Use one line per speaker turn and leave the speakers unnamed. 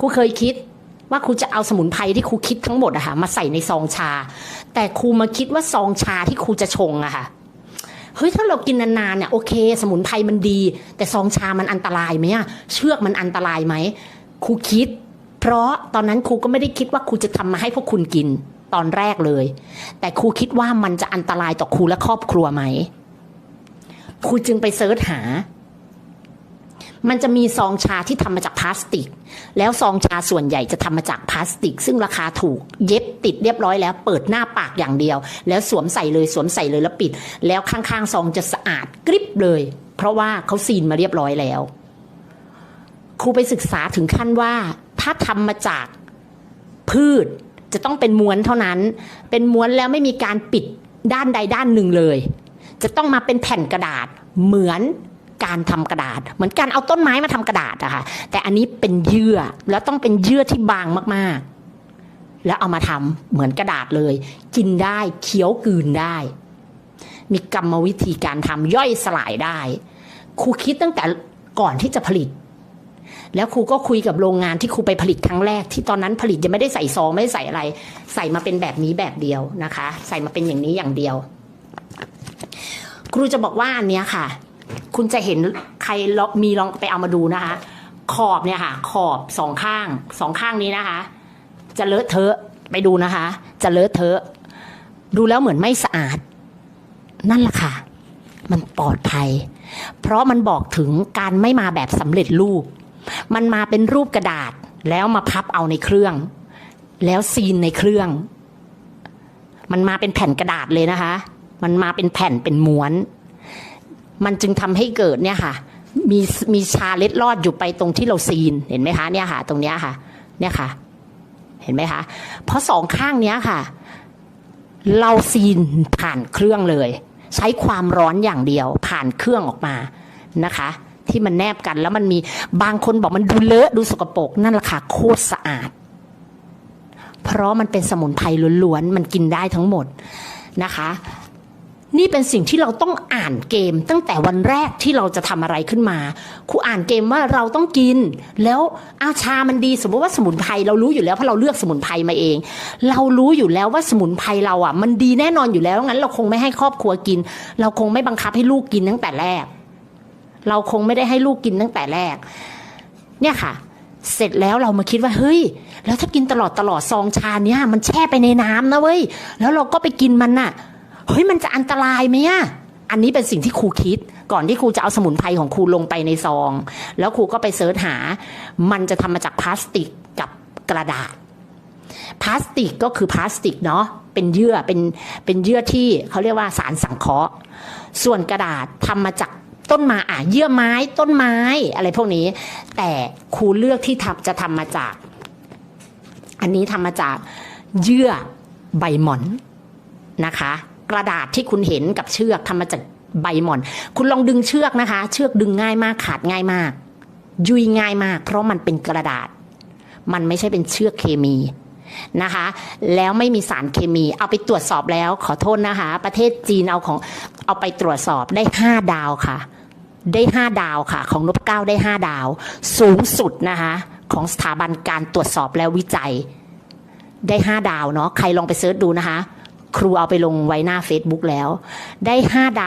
ครูเคยคิดว่าครูจะเอาสมุนไพรที่ครูคิดทั้งหมดอะค่ะมาใส่ในซองชา แต่ครูมาคิดว่าซองชาที่ครูจะชงอะค่ะเฮ้ยถ้าเรากินนานๆเนี่ยโอเค สมุนไพรมันดี แต่ซองชามันอันตรายไหมอะเชือกมันอันตรายไหมครูคิด เพราะตอนนั้นครูก็ไม่ได้คิดว่าครูจะทำมาให้พวกคุณกินตอนแรกเลย แต่ครูคิดว่ามันจะอันตรายต่อครูและครอบครัวไหมครูจึงไปเซิร์ชหา มันจะมีซองชาที่ทำมาจากพลาสติก แล้วซองชาส่วนใหญ่จะทำมาจากพลาสติก ซึ่งราคาถูกเย็บติดเรียบร้อยแล้ว เปิดหน้าปากอย่างเดียว แล้วสวมใส่เลยสวมใส่เลยแล้วปิด แล้วข้างๆซองจะสะอาดกริบเลย เพราะว่าเขาซีนมาเรียบร้อยแล้ว ครูไปศึกษาถึงขั้นว่า ถ้าทำมาจากพืชจะต้องเป็นม้วนเท่านั้น เป็นม้วนแล้วไม่มีการปิดด้านใดด้านหนึ่งเลย จะต้องมาเป็นแผ่นกระดาษเหมือน การทำกระดาษ เหมือนการเอาต้นไม้มาทำกระดาษอะค่ะแต่อันนี้เป็นเยื่อแล้วต้องเป็นเยื่อที่บางมากๆ แล้วเอามาทำเหมือนกระดาษเลย กินได้เคี้ยวกลืนได้ มีกรรมวิธีการทำย่อยสลายได้ ครูคิดตั้งแต่ก่อนที่จะผลิต แล้วครูก็คุยกับโรงงานที่ครูไปผลิตครั้งแรก ที่ตอนนั้นผลิตยังไม่ได้ใส่ซองไม่ได้ใส่อะไร ใส่มาเป็นแบบนี้แบบเดียวนะคะ ใส่มาเป็นอย่างนี้อย่างเดียวครูจะบอกว่าอันเนี้ยค่ะ คุณจะเห็นใครมีลองไปเอามาดูนะคะ ขอบเนี่ยค่ะ ขอบสองข้างสองข้างนี้นะคะ จะเลอะเทอะไปดูนะคะ จะเลอะเทอะดูแล้วเหมือนไม่สะอาด นั่นแหละค่ะ มันปลอดภัย เพราะมันบอกถึงการไม่มาแบบสำเร็จรูป มันมาเป็นรูปกระดาษแล้วมาพับเอาในเครื่อง แล้วซีนในเครื่อง มันมาเป็นแผ่นกระดาษเลยนะคะ มันมาเป็นแผ่นเป็นม้วน มันจึงทำให้เกิดเนี่ยค่ะ มีมีชาเล็ดลอดอยู่ไปตรงที่เราซีนเห็นไหมคะเนี่ยค่ะ ตรงเนี้ยค่ะ เนี่ยค่ะ เห็นไหมคะ เพราะสองข้างเนี้ยค่ะ เราซีนผ่านเครื่องเลย ใช้ความร้อนอย่างเดียว ผ่านเครื่องออกมานะคะ ที่มันแนบกันแล้วมันมีบางคนบอกมันดูเลอะดูสกปรกนั่นแหละค่ะโคตรสะอาด เพราะมันเป็นสมุนไพรล้วนๆมันกินได้ทั้งหมดนะคะ นี่เป็นสิ่งที่เราต้องอ่านเกม ตั้งแต่วันแรกที่เราจะทำอะไรขึ้นมาครูอ่านเกมว่าเราต้องกิน แล้วอาชามันดีสมมติว่าสมุนไพรเรารู้อยู่แล้วเพราะเราเลือกสมุนไพรมาเอง เรารู้อยู่แล้วว่าสมุนไพรเราอะ มันดีแน่นอนอยู่แล้วงั้น เราคงไม่ให้ครอบครัวกิน เราคงไม่บังคับให้ลูกกินตั้งแต่แรก เราคงไม่ได้ให้ลูกกินตั้งแต่แรก เนี่ยค่ะ เสร็จแล้วเรามาคิดว่าเฮ้ย แล้วถ้ากินตลอดตลอดซองชาเนี้ยมันแช่ไปในน้ำนะเว้ยแล้วเราก็ไปกินมันน่ะ เฮ้ยมันจะอันตรายไหมอะอันนี้เป็นสิ่งที่ครูคิด ก่อนที่ครูจะเอาสมุนไพรของครูลงไปในซอง แล้วครูก็ไปเสิร์ชหา มันจะทำมาจากพลาสติกกับกระดาษพลาสติกก็คือพลาสติกเนาะเป็นเยื่อเป็นเป็นเยื่อที่เขาเรียกว่าสารสังเคราะห์ ส่วนกระดาษทำมาจากต้นไม้อะเยื่อไม้ต้นไม้อะไรพวกนี้ แต่ครูเลือกที่ทำจะทำมาจาก อันนี้ทำมาจากเยื่อใบหมอนนะคะ กระดาษที่คุณเห็นกับเชือกทำมาจากใบหม่อน คุณลองดึงเชือกนะคะ เชือกดึงง่ายมากขาดง่ายมาก ยุยง่ายมาก เพราะมันเป็นกระดาษ มันไม่ใช่เป็นเชือกเคมีนะคะ แล้วไม่มีสารเคมีเอาไปตรวจสอบแล้วขอโทษนะคะ ประเทศจีนเอาของเอาไปตรวจสอบได้ห้าดาวค่ะ ได้ห้าดาวค่ะ ของนบเก้าได้ห้าดาว สูงสุดนะคะ ของสถาบันการตรวจสอบและวิจัย ได้ห้าดาวเนาะใครลองไปเสิร์ชดูนะคะ ครูเอาไปลงไว้หน้า Facebook แล้ว ได้ห้าดาว